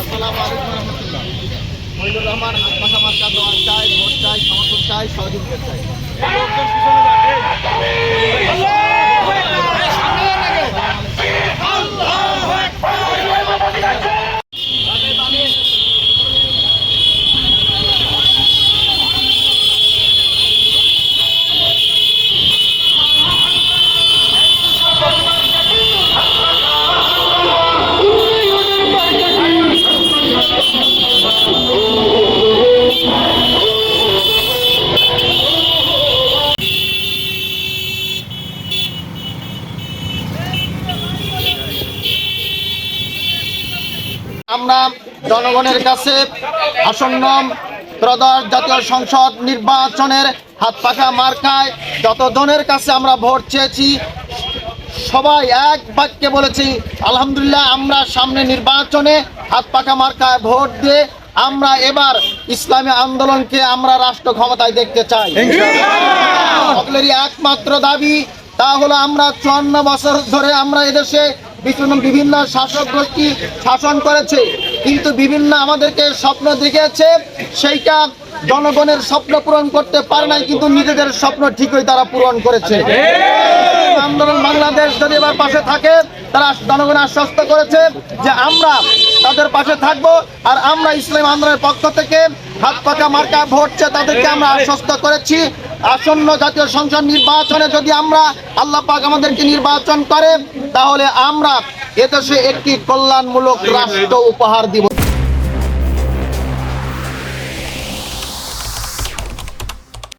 আসসালামু আলাইকুম রহমতুল্লাহ। মহিনুর রহমান হাতমাখা মার্কা দোয়া চাই, ভোট চাই, সমর্থন চাই, সহযোগিতা চাই। আমরা জনগণের কাছে আসন্ন ত্রয়োদশ জাতীয় সংসদ নির্বাচনের হাত পাখা মার্কায় যতজনের কাছে আমরা ভোট চেয়েছি সবাই এক বাক্যে বলেছি আলহামদুলিল্লাহ আমরা সামনে নির্বাচনে হাত পাখা মার্কায় ভোট দিয়ে আমরা এবার ইসলামী আন্দোলনকে আমরা রাষ্ট্র ক্ষমতায় দেখতে চাই। সকলেরই একমাত্র দাবি তা হলো আমরা চুয়ান্ন বছর ধরে আমরা এদেশে বিভিন্ন বিভিন্ন শাসক গোষ্ঠী শাসন করেছে। কিন্তু বিভিন্ন আমাদেরকে স্বপ্ন দেখিয়েছে, সেইটা জনগণের স্বপ্ন পূরণ করতে পারে নাই, কিন্তু নিজেদের স্বপ্ন ঠিকই তারা পূরণ করেছে। আন্দোলন বাংলাদেশ যদি এবার পাশে থাকে, তারা জনগণ আশ্বস্ত করেছে যে আমরা তাদের পাশে থাকব আর আমরা ইসলাম আন্দোলনের পক্ষ থেকে হাত পাকা মার্কা ভোট চেয়ে তাদেরকে আমরা আশ্বস্ত করেছি। আসন্ন জাতীয় সংসদ নির্বাচনে যদি আমরা আল্লাহ পাক আমাদেরকে নির্বাচন করে তাহলে আমরা এদেশে একটি কল্যাণমূলক রাষ্ট্র উপহার দিব।